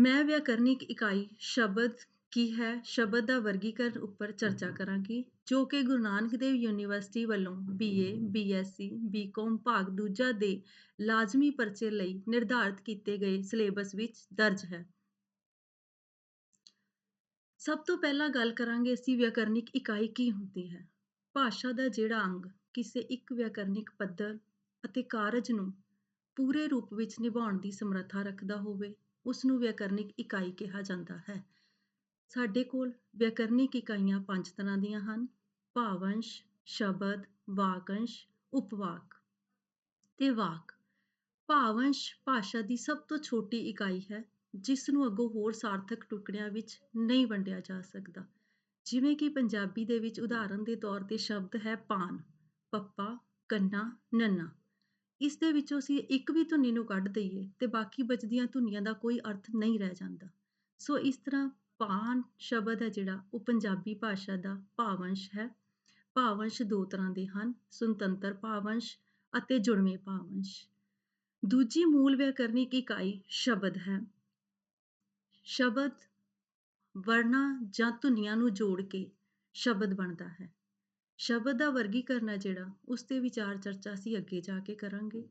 ਮੈਂ ਵਿਆਕਰਨਿਕ ਇਕਾਈ ਸ਼ਬਦ ਕੀ ਹੈ? ਸ਼ਬਦ ਦਾ ਵਰਗੀਕਰਨ ਉੱਪਰ ਚਰਚਾ ਕਰਾਂਗੀ ਜੋ ਕਿ ਗੁਰੂ ਨਾਨਕ ਦੇਵ ਯੂਨੀਵਰਸਿਟੀ ਵੱਲੋਂ ਬੀਏ ਬੀਐਸਸੀ ਬੀਕਾਮ ਭਾਗ ਦੂਜਾ ਦੇ ਲਾਜ਼ਮੀ ਪਰਚੇ ਲਈ ਨਿਰਧਾਰਿਤ ਕੀਤੇ ਗਏ ਸਿਲੇਬਸ ਵਿੱਚ ਦਰਜ ਹੈ। ਸਭ ਤੋਂ ਪਹਿਲਾਂ ਗੱਲ ਕਰਾਂਗੇ ਅਸੀਂ ਵਿਆਕਰਨਿਕ ਇਕਾਈ ਕੀ ਹੁੰਦੀ ਹੈ। ਭਾਸ਼ਾ ਦਾ ਜਿਹੜਾ ਅੰਗ ਕਿਸੇ ਇੱਕ ਵਿਆਕਰਨਿਕ ਪੱਧਰ ਅਤੇ ਕਾਰਜ ਨੂੰ ਪੂਰੇ ਰੂਪ ਵਿੱਚ ਨਿਭਾਉਣ ਦੀ ਸਮਰੱਥਾ ਰੱਖਦਾ ਹੋਵੇ। ਉਸ ਨੂੰ ਵਿਆਕਰਨਿਕ ਇਕਾਈ ਕਿਹਾ ਜਾਂਦਾ ਹੈ। ਸਾਡੇ ਕੋਲ ਵਿਆਕਰਨਿਕ ਇਕਾਈਆਂ ਪੰਜ ਤਰ੍ਹਾਂ ਦੀਆਂ ਹਨ। ਭਾਵੰਸ਼, ਸ਼ਬਦ, ਵਾਕੰਸ਼, ਉਪਵਾਕ ਤੇ ਵਾਕ। ਭਾਵੰਸ਼ ਭਾਸ਼ਾ ਦੀ ਸਭ ਤੋਂ ਛੋਟੀ ਇਕਾਈ ਹੈ ਜਿਸ ਨੂੰ ਅੱਗੋਂ ਹੋਰ ਸਾਰਥਕ ਟੁਕੜਿਆਂ ਵਿੱਚ ਨਹੀਂ ਵੰਡਿਆ ਜਾ ਸਕਦਾ। ਜਿਵੇਂ ਕਿ ਪੰਜਾਬੀ ਦੇ ਵਿੱਚ ਉਦਾਹਰਨ ਦੇ ਤੌਰ ਤੇ ਸ਼ਬਦ ਹੈ ਪਾਨ, ਪੱਪਾ, ਕੰਨਾ, ਨੰਨਾ। ਇਸ ਦੇ ਵਿੱਚੋਂ ਅਸੀਂ ਇੱਕ ਵੀ ਧੁਨੀ ਨੂੰ ਕੱਢ ਦਈਏ ਤੇ ਬਾਕੀ ਬਚਦੀਆਂ ਧੁਨੀਆਂ ਦਾ ਕੋਈ ਅਰਥ ਨਹੀਂ ਰਹਿ ਜਾਂਦਾ। ਸੋ ਇਸ ਤਰ੍ਹਾਂ ਪਾਨ ਸ਼ਬਦ ਹੈ ਜਿਹੜਾ, ਉਹ ਪੰਜਾਬੀ ਭਾਸ਼ਾ ਦਾ ਭਾਵੰਸ਼ ਹੈ। ਭਾਵੰਸ਼ ਦੋ ਤਰ੍ਹਾਂ ਦੇ ਹਨ, ਸੁਤੰਤਰ ਭਾਵੰਸ਼ ਅਤੇ ਜੁੜਵੇਂ ਭਾਵੰਸ਼। ਦੂਜੀ ਮੂਲ ਵਿਆਕਰਨਿਕ ਇਕਾਈ ਸ਼ਬਦ ਹੈ। ਸ਼ਬਦ ਵਰਣਾ ਜਾਂ ਧੁਨੀਆਂ ਨੂੰ ਜੋੜ ਕੇ ਸ਼ਬਦ ਬਣਦਾ ਹੈ। ਸ਼ਬਦ ਦਾ ਵਰਗੀਕਰਨ ਹੈ ਜਿਹੜਾ, ਉਸ ਤੇ ਵਿਚਾਰ ਚਰਚਾ ਅਸੀਂ ਅੱਗੇ ਜਾ ਕੇ ਕਰਾਂਗੇ।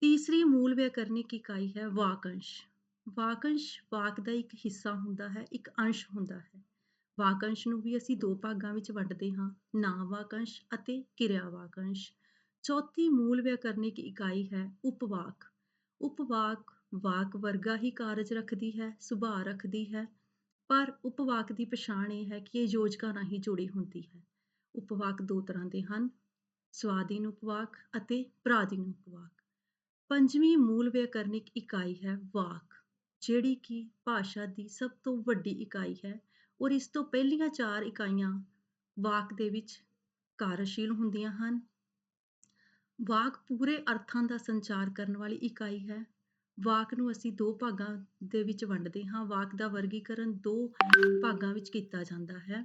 ਤੀਸਰੀ ਮੂਲ ਵਿਆਕਰਨਿਕ ਇਕਾਈ ਹੈ? ਵਾਕੰਸ਼। ਵਾਕੰਸ਼ ਵਾਕ ਦਾ ਇੱਕ ਹਿੱਸਾ ਹੁੰਦਾ ਹੈ, ਇੱਕ ਅੰਸ਼ ਹੁੰਦਾ ਹੈ। ਵਾਕੰਸ਼ ਨੂੰ ਵੀ ਅਸੀਂ ਦੋ ਭਾਗਾਂ ਵਿੱਚ ਵੰਡਦੇ ਹਾਂ ਨਾਮ ਵਾਕੰਸ਼ ਅਤੇ ਕਿਰਿਆ ਵਾਕੰਸ਼। ਚੌਥੀ ਮੂਲ ਵਿਆਕਰਨਿਕ ਇਕਾਈ ਹੈ? ਉਪਵਾਕ। ਉਪਵਾਕ ਵਾਕ ਵਰਗਾ ਹੀ ਕਾਰਜ ਰੱਖਦੀ ਹੈ, ਸੁਭਾਅ ਰੱਖਦੀ ਹੈ, ਪਰ ਉਪਵਾਕ ਦੀ ਪਛਾਣ ਇਹ ਹੈ ਕਿ ਇਹ ਯੋਜਕਾਂ ਨਾਲ ਹੀ ਜੁੜੀ ਹੁੰਦੀ ਹੈ। ਉਪਵਾਕ ਦੋ ਤਰ੍ਹਾਂ ਦੇ ਹਨ ਸਵਾਧੀਨ ਉਪਵਾਕ ਅਤੇ ਪ੍ਰਾਧੀਨ ਉਪਵਾਕ। ਪੰਜਵੀਂ ਮੂਲ ਵਿਆਕਰਨਿਕ ਇਕਾਈ ਹੈ ਵਾਕ, ਜਿਹੜੀ ਕਿ ਭਾਸ਼ਾ ਦੀ ਸਭ ਤੋਂ ਵੱਡੀ ਇਕਾਈ ਹੈ ਔਰ ਇਸ ਤੋਂ ਪਹਿਲੀਆਂ ਚਾਰ ਇਕਾਈਆਂ ਵਾਕ ਦੇ ਵਿੱਚ ਕਾਰਜਸ਼ੀਲ ਹੁੰਦੀਆਂ ਹਨ। ਵਾਕ ਪੂਰੇ ਅਰਥਾਂ ਦਾ ਸੰਚਾਰ ਕਰਨ ਵਾਲੀ ਇਕਾਈ ਹੈ। ਵਾਕ ਨੂੰ ਅਸੀਂ ਦੋ ਭਾਗਾਂ ਦੇ ਵਿੱਚ ਵੰਡਦੇ ਹਾਂ, ਵਾਕ ਦਾ ਵਰਗੀਕਰਨ ਦੋ ਭਾਗਾਂ ਵਿੱਚ ਕੀਤਾ ਜਾਂਦਾ ਹੈ।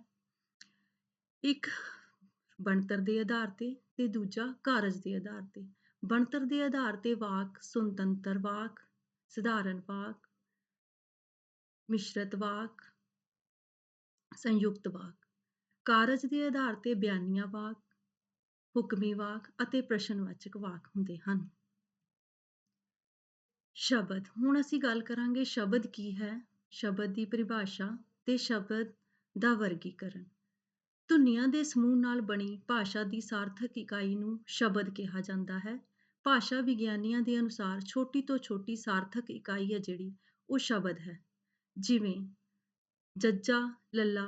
ਇੱਕ ਬਣਤਰ ਦੇ ਆਧਾਰ ਤੇ ਤੇ ਦੂਜਾ ਕਾਰਜ ਦੇ ਆਧਾਰ ਤੇ। ਬਣਤਰ ਦੇ ਆਧਾਰ ਤੇ ਵਾਕ, ਸੁਤੰਤਰ ਵਾਕ, ਸਧਾਰਨ ਵਾਕ, ਮਿਸ਼ਰਤ ਵਾਕ, ਸੰਯੁਕਤ ਵਾਕ। ਕਾਰਜ ਦੇ ਆਧਾਰ ਤੇ ਬਿਆਨੀਆਂ ਵਾਕ, ਹੁਕਮੀ ਵਾਕ ਅਤੇ ਪ੍ਰਸ਼ਨਵਾਚਕ ਵਾਕ ਹੁੰਦੇ ਹਨ। ਸ਼ਬਦ, ਹੁਣ ਅਸੀਂ ਗੱਲ ਕਰਾਂਗੇ ਸ਼ਬਦ ਕੀ ਹੈ? ਸ਼ਬਦ ਦੀ ਪਰਿਭਾਸ਼ਾ ਤੇ ਸ਼ਬਦ ਦਾ ਵਰਗੀਕਰਨ। ਧੁਨੀਆਂ ਦੇ ਸਮੂਹ ਨਾਲ ਬਣੀ ਭਾਸ਼ਾ ਦੀ ਸਾਰਥਕ ਇਕਾਈ ਨੂੰ ਸ਼ਬਦ ਕਿਹਾ ਜਾਂਦਾ ਹੈ। ਭਾਸ਼ਾ ਵਿਗਿਆਨੀਆਂ ਦੇ ਅਨੁਸਾਰ ਛੋਟੀ ਤੋਂ ਛੋਟੀ ਸਾਰਥਕ ਇਕਾਈ ਹੈ ਜਿਹੜੀ, ਉਹ ਸ਼ਬਦ ਹੈ। ਜਿਵੇਂ, ਜੱਜਾ, ਲੱਲਾ,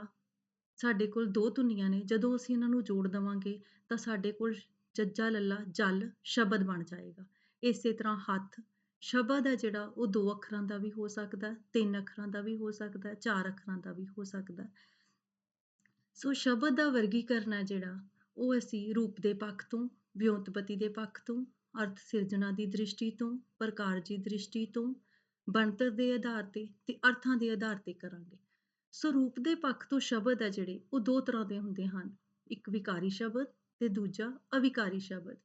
ਸਾਡੇ ਕੋਲ ਦੋ ਧੁਨੀਆਂ ਨੇ, ਜਦੋਂ ਅਸੀਂ ਇਹਨਾਂ ਨੂੰ ਜੋੜ ਦਵਾਂਗੇ, ਤਾਂ ਸਾਡੇ ਕੋਲ ਜੱਜਾ, ਲੱਲਾ, ਜਲ, ਸ਼ਬਦ ਬਣ ਜਾਏਗਾ। ਇਸੇ ਤਰ੍ਹਾਂ ਹੱਥ, ਸ਼ਬਦ ਹੈ ਜਿਹੜਾ, ਉਹ ਦੋ ਅੱਖਰਾਂ ਦਾ ਵੀ ਹੋ ਸਕਦਾ, ਤਿੰਨ ਅੱਖਰਾਂ ਦਾ ਵੀ ਹੋ ਸਕਦਾ, ਚਾਰ ਅੱਖਰਾਂ ਦਾ ਵੀ ਹੋ ਸਕਦਾ। ਸੋ ਸ਼ਬਦ ਦਾ ਵਰਗੀਕਰਨ ਹੈ ਜਿਹੜਾ, ਉਹ ਅਸੀਂ ਰੂਪ ਦੇ ਪੱਖ ਤੋਂ, ਵਿਉਂਤਪਤੀ ਦੇ ਪੱਖ ਤੋਂ, ਅਰਥ ਸਿਰਜਣਾ ਦੀ ਦ੍ਰਿਸ਼ਟੀ ਤੋਂ, ਪ੍ਰਕਾਰ ਦੀ ਦ੍ਰਿਸ਼ਟੀ ਤੋਂ, ਬਣਤਰ ਦੇ ਆਧਾਰ ਤੇ ਤੇ ਅਰਥਾਂ ਦੇ ਆਧਾਰ ਤੇ ਕਰਾਂਗੇ। ਸੋ ਰੂਪ ਦੇ ਪੱਖ ਤੋਂ ਸ਼ਬਦ ਹੈ ਜਿਹੜੇ, ਉਹ ਦੋ ਤਰ੍ਹਾਂ ਦੇ ਹੁੰਦੇ ਹਨ। ਇੱਕ ਵਿਕਾਰੀ ਸ਼ਬਦ ਤੇ ਦੂਜਾ ਅਵਿਕਾਰੀ ਸ਼ਬਦ।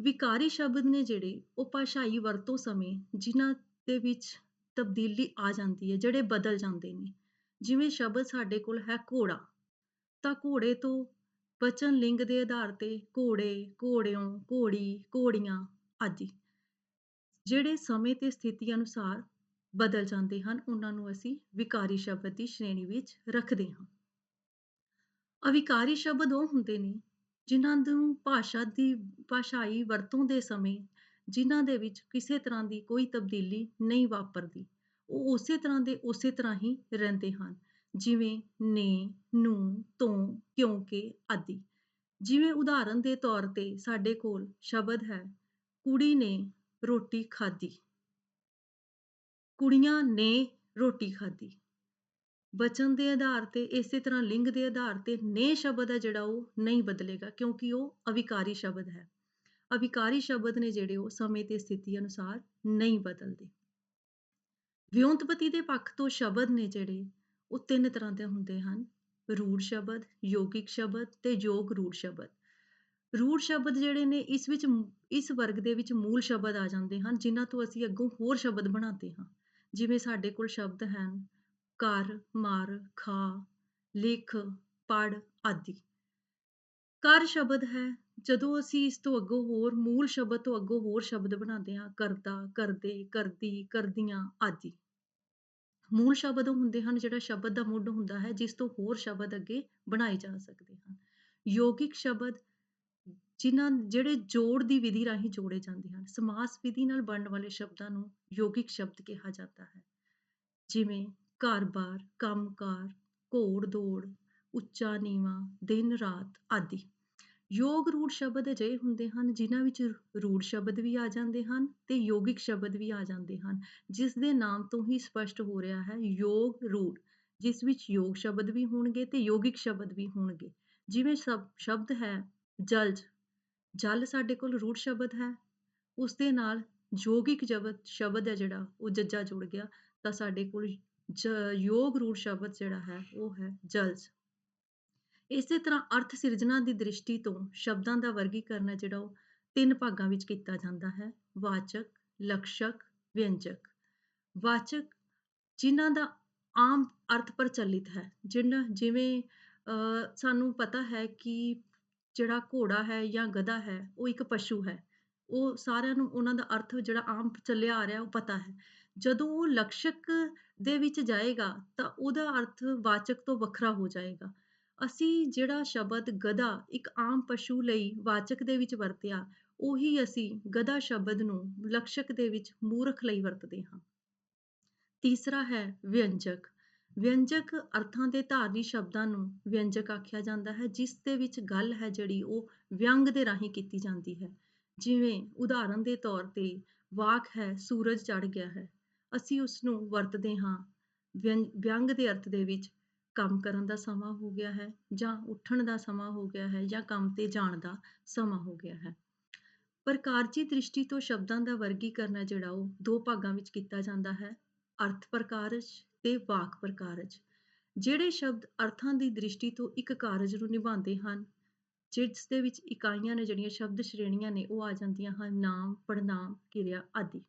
ਵਿਕਾਰੀ ਸ਼ਬਦ ਨੇ ਜਿਹੜੇ, ਉਹ ਭਾਸ਼ਾਈ ਵਰਤੋਂ ਸਮੇਂ ਜਿਨ੍ਹਾਂ ਦੇ ਵਿੱਚ ਤਬਦੀਲੀ ਆ ਜਾਂਦੀ ਹੈ, ਜਿਹੜੇ ਬਦਲ ਜਾਂਦੇ ਨੇ। ਜਿਵੇਂ ਸ਼ਬਦ ਸਾਡੇ ਕੋਲ ਹੈ ਘੋੜਾ ਤਾਂ ਘੋੜੇ ਤੋਂ ਵਚਨ ਲਿੰਗ ਦੇ ਆਧਾਰ ਤੇ ਘੋੜੇ, ਘੋੜਿਓਂ, ਘੋੜੀ, ਘੋੜੀਆਂ ਆਦਿ। ਜਿਹੜੇ ਸਮੇਂ ਤੇ ਸਥਿਤੀ ਅਨੁਸਾਰ ਬਦਲ ਜਾਂਦੇ ਹਨ, ਉਹਨਾਂ ਨੂੰ ਅਸੀਂ ਵਿਕਾਰੀ ਸ਼ਬਦ ਦੀ ਸ਼੍ਰੇਣੀ ਵਿੱਚ ਰੱਖਦੇ ਹਾਂ। ਅਵਿਕਾਰੀ ਸ਼ਬਦ ਉਹ ਹੁੰਦੇ ਨੇ ਜਿਨ੍ਹਾਂ ਨੂੰ ਭਾਸ਼ਾ ਦੀ, ਭਾਸ਼ਾਈ ਵਰਤੋਂ ਦੇ ਸਮੇਂ ਜਿਨ੍ਹਾਂ ਦੇ ਵਿੱਚ ਕਿਸੇ ਤਰ੍ਹਾਂ ਦੀ ਕੋਈ ਤਬਦੀਲੀ ਨਹੀਂ ਵਾਪਰਦੀ, ਉਹ ਉਸੇ ਤਰ੍ਹਾਂ ਦੇ ਉਸੇ ਤਰ੍ਹਾਂ ਹੀ ਰਹਿੰਦੇ ਹਨ। ਜਿਵੇਂ ਨੇ, ਨੂੰ, ਤੋਂ, ਕਿਉਂਕਿ ਆਦਿ। ਜਿਵੇਂ ਉਦਾਹਰਨ ਦੇ ਤੌਰ ਤੇ ਸਾਡੇ ਕੋਲ ਸ਼ਬਦ ਹੈ, ਕੁੜੀ ਨੇ ਰੋਟੀ ਖਾਧੀ। ਕੁੜੀਆਂ ਨੇ ਰੋਟੀ ਖਾਧੀ। ਬਚਨ ਦੇ ਆਧਾਰ ਤੇ, ਇਸੇ ਤਰ੍ਹਾਂ ਲਿੰਗ ਦੇ ਆਧਾਰ ਤੇ ਨੇ ਸ਼ਬਦ ਹੈ ਜਿਹੜਾ ਉਹ ਨਹੀਂ ਬਦਲੇਗਾ, ਕਿਉਂਕਿ ਉਹ ਅਵਿਕਾਰੀ ਸ਼ਬਦ ਹੈ। ਅਵਿਕਾਰੀ ਸ਼ਬਦ ਨੇ ਜਿਹੜੇ ਉਹ ਸਮੇਂ ਤੇ ਸਥਿਤੀ ਅਨੁਸਾਰ ਨਹੀਂ ਬਦਲਦੇ। ਵਿਉਂਤਪਤੀ ਦੇ ਪੱਖ ਤੋਂ ਸ਼ਬਦ ਨੇ ਜਿਹੜੇ ਉਹ ਤਿੰਨ ਤਰ੍ਹਾਂ ਦੇ ਹੁੰਦੇ ਹਨ ਰੂੜ ਸ਼ਬਦ ਯੋਗਿਕ ਸ਼ਬਦ ਤੇ ਯੋਗ ਰੂੜ ਸ਼ਬਦ ਰੂੜ ਸ਼ਬਦ ਜਿਹੜੇ ਨੇ ਇਸ ਵਿੱਚ ਇਸ ਵਰਗ ਦੇ ਵਿੱਚ ਮੂਲ ਸ਼ਬਦ ਆ ਜਾਂਦੇ ਹਨ ਜਿਨ੍ਹਾਂ ਤੋਂ ਅਸੀਂ ਅੱਗੋਂ ਹੋਰ ਸ਼ਬਦ ਬਣਾਉਂਦੇ ਹਾਂ ਜਿਵੇਂ ਸਾਡੇ ਕੋਲ ਸ਼ਬਦ ਹਨ ਕਰ, ਮਾਰ ਖਾ, ਲਿਖ, ਪੜ੍ਹ ਆਦਿ। ਕਰ ਸ਼ਬਦ ਹੈ ਜਦੋਂ ਅਸੀਂ ਇਸ ਤੋਂ ਅੱਗੋਂ ਹੋਰ ਮੂਲ ਸ਼ਬਦ ਤੋਂ ਅੱਗੋਂ ਹੋਰ ਸ਼ਬਦ ਬਣਾਉਂਦੇ ਹਾਂ ਕਰਦਾ, ਕਰਦੇ, ਕਰਦੀ, ਕਰਦੀਆਂ ਆਦਿ। ਮੂਲ ਸ਼ਬਦ ਉਹ ਹੁੰਦੇ ਹਨ ਜਿਹੜਾ ਸ਼ਬਦ ਦਾ ਮੁੱਢ ਹੁੰਦਾ ਹੈ ਜਿਸ ਤੋਂ ਹੋਰ ਸ਼ਬਦ ਅੱਗੇ ਬਣਾਏ ਜਾ ਸਕਦੇ ਹਨ। ਯੋਗਿਕ ਸ਼ਬਦ ਜਿਨ੍ਹਾਂ ਜਿਹੜੇ ਜੋੜ ਦੀ ਵਿਧੀ ਰਾਹੀਂ ਜੋੜੇ ਜਾਂਦੇ ਹਨ। ਸਮਾਸ ਵਿਧੀ ਨਾਲ ਬਣਨ ਵਾਲੇ ਸ਼ਬਦਾਂ ਨੂੰ ਯੋਗਿਕ ਸ਼ਬਦ ਕਿਹਾ ਜਾਂਦਾ ਹੈ। ਜਿਵੇਂ ਘਰ-ਬਾਰ, ਕੰਮ-ਕਾਰ, ਘੋੜ-ਦੌੜ, ਉੱਚਾ-ਨੀਵਾਂ, ਦਿਨ-ਰਾਤ ਆਦਿ। ਯੋਗ ਰੂੜ ਸ਼ਬਦ ਅਜਿਹੇ ਹੁੰਦੇ ਹਨ ਜਿਨ੍ਹਾਂ ਵਿੱਚ ਰੂੜ ਸ਼ਬਦ ਵੀ ਆ ਜਾਂਦੇ ਹਨ ਤੇ ਯੋਗਿਕ ਸ਼ਬਦ ਵੀ ਆ ਜਾਂਦੇ ਹਨ, ਜਿਸ ਦੇ ਨਾਮ ਤੋਂ ਹੀ ਸਪਸ਼ਟ ਹੋ ਰਿਹਾ ਹੈ ਯੋਗ ਰੂੜ, ਜਿਸ ਵਿੱਚ ਯੋਗ ਸ਼ਬਦ ਵੀ ਹੋਣਗੇ ਤੇ ਯੋਗਿਕ ਸ਼ਬਦ ਵੀ ਹੋਣਗੇ। ਜਿਵੇਂ ਸਬ, ਸ਼ਬਦ ਹੈ ਜਲਜ, ਜਲ ਸਾਡੇ ਕੋਲ ਰੂੜ ਸ਼ਬਦ ਹੈ, ਉਸ ਦੇ ਨਾਲ ਯੋਗਿਕ ਜਬਦ ਸ਼ਬਦ ਹੈ ਜਿਹੜਾ, ਉਹ ਜੱਜਾ ਜੁੜ ਗਿਆ, ਤਾਂ ਸਾਡੇ ਕੋਲ ਜ, ਯੋਗ ਰੂੜ ਸ਼ਬਦ ਜਿਹੜਾ ਹੈ, ਉਹ ਹੈ ਜਲਜ। ਇਸੇ ਤਰ੍ਹਾਂ ਅਰਥ ਸਿਰਜਣਾ ਦੀ ਦ੍ਰਿਸ਼ਟੀ ਤੋਂ ਸ਼ਬਦਾਂ ਦਾ ਵਰਗੀਕਰਨ ਹੈ ਜਿਹੜਾ ਉਹ ਤਿੰਨ ਭਾਗਾਂ ਵਿੱਚ ਕੀਤਾ ਜਾਂਦਾ ਹੈ, ਵਾਚਕ, ਲਕਸ਼ਕ, ਵਿਅੰਜਕ। ਵਾਚਕ ਜਿਨ੍ਹਾਂ ਦਾ ਆਮ ਅਰਥ ਪ੍ਰਚਲਿਤ ਹੈ ਜਿਨ੍ਹਾਂ ਜਿਵੇਂ ਸਾਨੂੰ ਪਤਾ ਹੈ ਕਿ ਜਿਹੜਾ ਘੋੜਾ ਹੈ ਜਾਂ ਗਧਾ ਹੈ, ਉਹ ਇੱਕ ਪਸ਼ੂ ਹੈ। ਉਹ ਸਾਰਿਆਂ ਨੂੰ ਉਹਨਾਂ ਦਾ ਅਰਥ ਜਿਹੜਾ ਆਮ ਚੱਲਿਆ ਆ ਰਿਹਾ ਉਹ ਪਤਾ ਹੈ। ਜਦੋਂ ਉਹ ਲਕਸ਼ਕ ਦੇ ਵਿੱਚ ਜਾਏਗਾ ਤਾਂ ਉਹਦਾ ਅਰਥ ਵਾਚਕ ਤੋਂ ਵੱਖਰਾ ਹੋ ਜਾਏਗਾ। ਅਸੀਂ ਜਿਹੜਾ ਸ਼ਬਦ ਗਧਾ ਇੱਕ ਆਮ ਪਸ਼ੂ ਲਈ ਵਾਚਕ ਦੇ ਵਿੱਚ ਵਰਤਿਆ, ਉਹੀ ਅਸੀਂ ਗਧਾ ਸ਼ਬਦ ਨੂੰ ਲਕਸ਼ਕ ਦੇ ਵਿੱਚ ਮੂਰਖ ਲਈ ਵਰਤਦੇ ਹਾਂ। ਤੀਸਰਾ ਹੈ ਵਿਅੰਜਕ। ਵਿਅੰਜਕ ਅਰਥਾਂ ਦੇ ਧਾਰਨੀ ਸ਼ਬਦਾਂ ਨੂੰ ਵਿਅੰਜਕ ਆਖਿਆ ਜਾਂਦਾ ਹੈ, ਜਿਸ ਦੇ ਵਿੱਚ ਗੱਲ ਹੈ ਜਿਹੜੀ ਉਹ ਵਿਅੰਗ ਦੇ ਰਾਹੀਂ ਕੀਤੀ ਜਾਂਦੀ ਹੈ। ਜਿਵੇਂ ਉਦਾਹਰਨ ਦੇ ਤੌਰ ਤੇ ਵਾਕ ਹੈ, ਸੂਰਜ ਚੜ ਗਿਆ ਹੈ। ਅਸੀਂ ਉਸ ਨੂੰ ਵਰਤਦੇ ਹਾਂ ਵਿਅੰਗ ਦੇ ਅਰਥ ਦੇ ਵਿੱਚ ਕੰਮ ਕਰਨ ਦਾ ਸਮਾਂ ਹੋ ਗਿਆ ਹੈ ਜਾਂ ਉੱਠਣ ਦਾ ਸਮਾਂ ਹੋ ਗਿਆ ਹੈ ਜਾਂ ਕੰਮ ਤੇ ਜਾਣ ਦਾ ਸਮਾਂ ਹੋ ਗਿਆ ਹੈ। ਪ੍ਰਕਾਰਜੀ ਦ੍ਰਿਸ਼ਟੀ ਤੋਂ ਸ਼ਬਦਾਂ ਦਾ ਵਰਗੀਕਰਨ ਹੈ ਜਿਹੜਾ ਉਹ ਦੋ ਭਾਗਾਂ ਵਿੱਚ ਕੀਤਾ ਜਾਂਦਾ ਹੈ, ਅਰਥ ਪ੍ਰਕਾਰਜ ਤੇ ਵਾਕ ਪ੍ਰਕਾਰਜ। ਜਿਹੜੇ ਸ਼ਬਦ ਅਰਥਾਂ ਦੀ ਦ੍ਰਿਸ਼ਟੀ ਤੋਂ ਇੱਕ ਕਾਰਜ ਨੂੰ ਨਿਭਾਉਂਦੇ ਹਨ, ਜਿਸ ਦੇ ਵਿੱਚ ਇਕਾਈਆਂ ਨੇ ਜਿਹੜੀਆਂ ਸ਼ਬਦ ਸ਼੍ਰੇਣੀਆਂ ਨੇ ਉਹ ਆ ਜਾਂਦੀਆਂ ਹਨ, ਨਾਮ ਪੜਨਾਮ ਕਿਰਿਆ ਆਦਿ।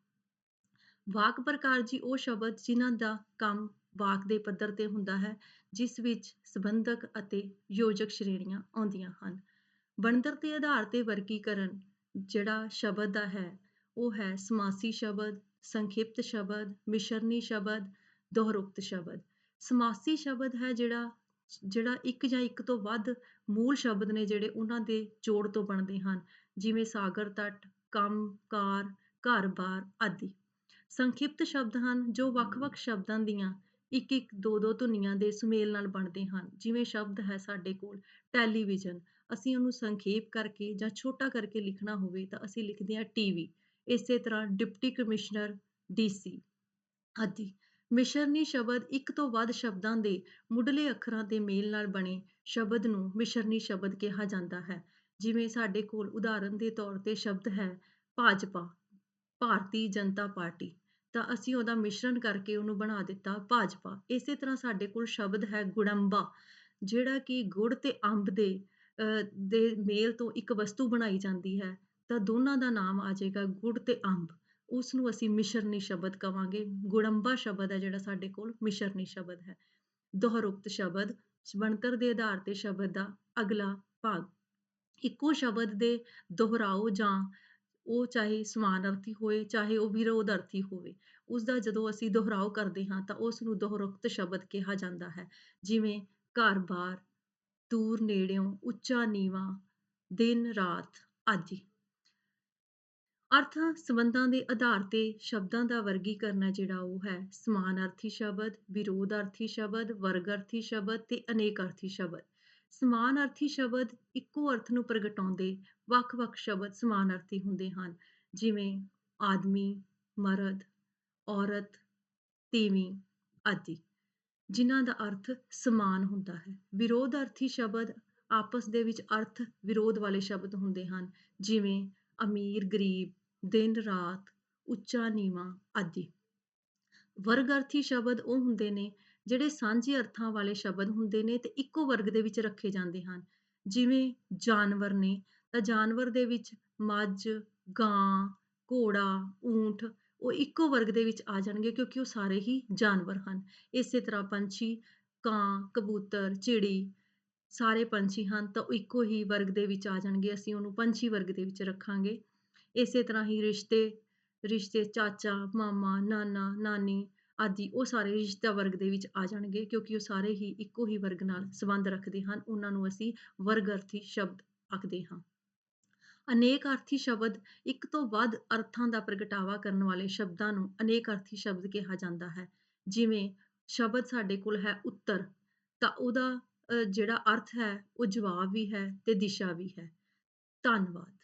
ਵਾਕ ਪ੍ਰਕਾਰ ਜੀ ਉਹ ਸ਼ਬਦ ਜਿਨ੍ਹਾਂ ਦਾ ਕੰਮ ਵਾਕ ਦੇ ਪੱਧਰ ਤੇ ਹੁੰਦਾ ਹੈ ਜਿਸ ਵਿੱਚ ਸੰਬੰਧਕ ਅਤੇ ਯੋਜਕ ਸ਼੍ਰੇਣੀਆਂ ਆਉਂਦੀਆਂ ਹਨ। ਬਣਤਰ ਦੇ ਆਧਾਰ ਤੇ ਵਰਗੀਕਰਨ ਜਿਹੜਾ ਸ਼ਬਦ ਦਾ ਹੈ, ਉਹ ਹੈ ਸਮਾਸੀ ਸ਼ਬਦ, ਸੰਖਿਪਤ ਸ਼ਬਦ, ਮਿਸ਼ਰਨੀ ਸ਼ਬਦ, ਦੋਹਰੁਕਤ ਸ਼ਬਦ। ਸਮਾਸੀ ਸ਼ਬਦ ਹੈ ਜਿਹੜਾ ਜਿਹੜਾ ਇੱਕ ਜਾਂ ਇੱਕ ਤੋਂ ਵੱਧ ਮੂਲ ਸ਼ਬਦ ਨੇ ਜਿਹੜੇ ਉਹਨਾਂ ਦੇ ਜੋੜ ਤੋਂ ਬਣਦੇ ਹਨ, ਜਿਵੇਂ ਸਾਗਰ ਤਟ, ਕੰਮ, ਕਾਰ, ਘਰ-ਬਾਰ ਆਦਿ। ਸੰਖਿਪਤ ਸ਼ਬਦ ਹਨ ਜੋ ਵੱਖ-ਵੱਖ ਸ਼ਬਦਾਂ ਦੀਆਂ ਇੱਕ ਇੱਕ ਦੋ ਦੋ ਧੁਨੀਆਂ ਦੇ ਸੁਮੇਲ ਨਾਲ ਬਣਦੇ ਹਨ, ਜਿਵੇਂ ਸ਼ਬਦ ਹੈ ਸਾਡੇ ਕੋਲ ਟੈਲੀਵਿਜ਼ਨ ਅਸੀਂ ਉਹਨੂੰ ਸੰਖੇਪ ਕਰਕੇ ਜਾਂ ਛੋਟਾ ਕਰਕੇ ਲਿਖਣਾ ਹੋਵੇ ਤਾਂ ਅਸੀਂ ਲਿਖਦੇ ਹਾਂ ਟੀਵੀ ਇਸੇ ਤਰ੍ਹਾਂ ਡਿਪਟੀ ਕਮਿਸ਼ਨਰ ਡੀਸੀ ਆਦਿ ਮਿਸ਼ਰਨੀ ਸ਼ਬਦ ਇੱਕ ਤੋਂ ਵੱਧ ਸ਼ਬਦਾਂ ਦੇ ਮੁੱਢਲੇ ਅੱਖਰਾਂ ਦੇ ਮੇਲ ਨਾਲ ਬਣੇ ਸ਼ਬਦ ਨੂੰ ਮਿਸ਼ਰਨੀ ਸ਼ਬਦ ਕਿਹਾ ਜਾਂਦਾ ਹੈ। ਜਿਵੇਂ ਸਾਡੇ ਕੋਲ ਉਦਾਹਰਨ ਦੇ ਤੌਰ ਤੇ ਸ਼ਬਦ ਹੈ ਭਾਜਪਾ, ਭਾਰਤੀ ਜਨਤਾ ਪਾਰਟੀ। ਤਾਂ ਅਸੀਂ ਉਹਦਾ ਮਿਸ਼ਰਣ ਕਰਕੇ ਉਹਨੂੰ ਬਣਾ ਦਿੱਤਾ ਭਾਜਪਾ। ਇਸੇ ਤਰ੍ਹਾਂ ਸਾਡੇ ਕੋਲ ਸ਼ਬਦ ਹੈ ਗੁੜੰਬਾ, ਜਿਹੜਾ ਕਿ ਗੁੜ ਤੇ ਅੰਬ ਦੇ ਦੇ ਮੇਲ ਤੋਂ ਇੱਕ ਵਸਤੂ ਬਣਾਈ ਜਾਂਦੀ ਹੈ। ਤਾਂ ਦੋਨਾਂ ਦਾ ਨਾਮ ਆ ਜਾਏਗਾ ਗੁੜ ਤੇ ਅੰਬ। ਉਸ ਨੂੰ ਅਸੀਂ ਮਿਸ਼ਰਨੀ ਸ਼ਬਦ ਕਵਾਂਗੇ। ਗੁੜੰਬਾ ਸ਼ਬਦ ਹੈ ਜਿਹੜਾ ਸਾਡੇ ਕੋਲ, ਮਿਸ਼ਰਨੀ ਸ਼ਬਦ ਹੈ। ਦੋਹਰੁਕਤ ਸ਼ਬਦ, ਬਣਤਰ ਦੇ ਆਧਾਰ ਤੇ ਸ਼ਬਦ ਦਾ ਅਗਲਾ ਭਾਗ। ਇੱਕੋ ਸ਼ਬਦ ਦੇ ਦੁਹਰਾਓ ਜਾਂ ਉਹ ਚਾਹੇ ਸਮਾਨ ਅਰਥੀ ਹੋਵੇ ਚਾਹੇ ਉਹ ਵਿਰੋਧ ਅਰਥੀ ਹੋਵੇ ਉਸ ਦਾ ਜਦੋਂ ਅਸੀਂ ਦੁਹਰਾਓ ਕਰਦੇ ਹਾਂ ਤਾਂ ਉਸ ਨੂੰ ਦੋਹਰੁਕਤ ਸ਼ਬਦ ਕਿਹਾ ਜਾਂਦਾ ਹੈ। ਜਿਵੇਂ ਘਰ-ਬਾਰ ਦੂਰ ਨੇੜਿਓਂ, ਉੱਚਾ ਨੀਵਾਂ, ਦਿਨ ਰਾਤ, ਆਦਿ। ਅਰਥ ਸੰਬੰਧਾਂ ਦੇ ਆਧਾਰ ਤੇ ਸ਼ਬਦਾਂ ਦਾ ਵਰਗੀਕਰਨ ਹੈ ਜਿਹੜਾ ਉਹ ਹੈ। ਸਮਾਨਾਰਥੀ ਸ਼ਬਦ ਵਿਰੋਧਾਰਥੀ ਸ਼ਬਦ ਵਰਗਾਰਥੀ ਸ਼ਬਦ ਤੇ ਅਨੇਕਾਰਥੀ ਸ਼ਬਦ। ਸਮਾਨਾਰਥੀ ਸ਼ਬਦ ਇੱਕੋ ਅਰਥ ਨੂੰ ਪ੍ਰਗਟਾਉਂਦੇ, ਵੱਖ-ਵੱਖ ਸ਼ਬਦ ਸਮਾਨਾਰਥੀ ਹੁੰਦੇ ਹਨ। ਜਿਵੇਂ ਆਦਮੀ, ਮਰਦ, ਔਰਤ, ਤੀਵੀਂ ਆਦਿ, ਜਿਨ੍ਹਾਂ ਦਾ ਅਰਥ ਸਮਾਨ ਹੁੰਦਾ ਹੈ। ਵਿਰੋਧਾਰਥੀ ਸ਼ਬਦ ਆਪਸ ਦੇ ਵਿੱਚ ਅਰਥ ਵਿਰੋਧ ਵਾਲੇ ਸ਼ਬਦ ਹੁੰਦੇ ਹਨ। ਜਿਵੇਂ ਅਮੀਰ, ਗਰੀਬ, ਦਿਨ, ਰਾਤ, ਉੱਚਾ, ਨੀਵਾਂ ਆਦਿ। ਵਰਗਾਰਥੀ ਸ਼ਬਦ ਉਹ ਹੁੰਦੇ ਨੇ ਜਿਹੜੇ ਸਾਂਝੇ ਅਰਥਾਂ ਵਾਲੇ ਸ਼ਬਦ ਹੁੰਦੇ ਨੇ ਤੇ ਇੱਕੋ ਵਰਗ ਦੇ ਵਿੱਚ ਰੱਖੇ ਜਾਂਦੇ ਹਨ ਜਿਵੇਂ ਜਾਨਵਰ ਨੇ ਤਾਂ ਜਾਨਵਰ ਦੇ ਵਿੱਚ ਮੱਝ ਗਾਂ ਘੋੜਾ ਊਂਠ ਉਹ ਇੱਕੋ ਵਰਗ ਦੇ ਵਿੱਚ ਆ ਜਾਣਗੇ ਕਿਉਂਕਿ ਉਹ ਸਾਰੇ ਹੀ ਜਾਨਵਰ ਹਨ। ਇਸੇ ਤਰ੍ਹਾਂ ਪੰਛੀ, ਕਾਂ, ਕਬੂਤਰ, ਚਿੜੀ ਸਾਰੇ ਪੰਛੀ ਹਨ ਤਾਂ ਉਹ ਇੱਕੋ ਹੀ ਵਰਗ ਦੇ ਵਿੱਚ ਆ ਜਾਣਗੇ, ਅਸੀਂ ਉਹਨੂੰ ਪੰਛੀ ਵਰਗ ਦੇ ਵਿੱਚ ਰੱਖਾਂਗੇ। ਇਸੇ ਤਰ੍ਹਾਂ ਹੀ ਰਿਸ਼ਤੇ, ਰਿਸ਼ਤੇ ਚਾਚਾ, ਮਾਮਾ, ਨਾਨਾ, ਨਾਨੀ ਆਦਿ ਉਹ ਸਾਰੇ ਰਿਸ਼ਤਾ ਵਰਗ ਦੇ ਵਿੱਚ ਆ ਜਾਣਗੇ ਕਿਉਂਕਿ ਉਹ ਸਾਰੇ ਹੀ ਇੱਕੋ ਹੀ ਵਰਗ ਨਾਲ ਸੰਬੰਧ ਰੱਖਦੇ ਹਨ, ਉਹਨਾਂ ਨੂੰ ਅਸੀਂ ਵਰਗ ਅਰਥੀ ਸ਼ਬਦ ਆਖਦੇ ਹਾਂ। ਅਨੇਕ-ਅਰਥੀ ਸ਼ਬਦ ਇੱਕ ਤੋਂ ਵੱਧ ਅਰਥਾਂ ਦਾ ਪ੍ਰਗਟਾਵਾ ਕਰਨ ਵਾਲੇ ਸ਼ਬਦਾਂ ਨੂੰ ਅਨੇਕ-ਅਰਥੀ ਸ਼ਬਦ ਕਿਹਾ ਜਾਂਦਾ ਹੈ। ਜਿਵੇਂ ਸ਼ਬਦ ਸਾਡੇ ਕੋਲ ਹੈ ਉੱਤਰ, ਤਾਂ ਉਹਦਾ ਜਿਹੜਾ ਅਰਥ ਹੈ ਉਹ ਜਵਾਬ ਵੀ ਹੈ ਤੇ ਦਿਸ਼ਾ ਵੀ ਹੈ। ਧੰਨਵਾਦ।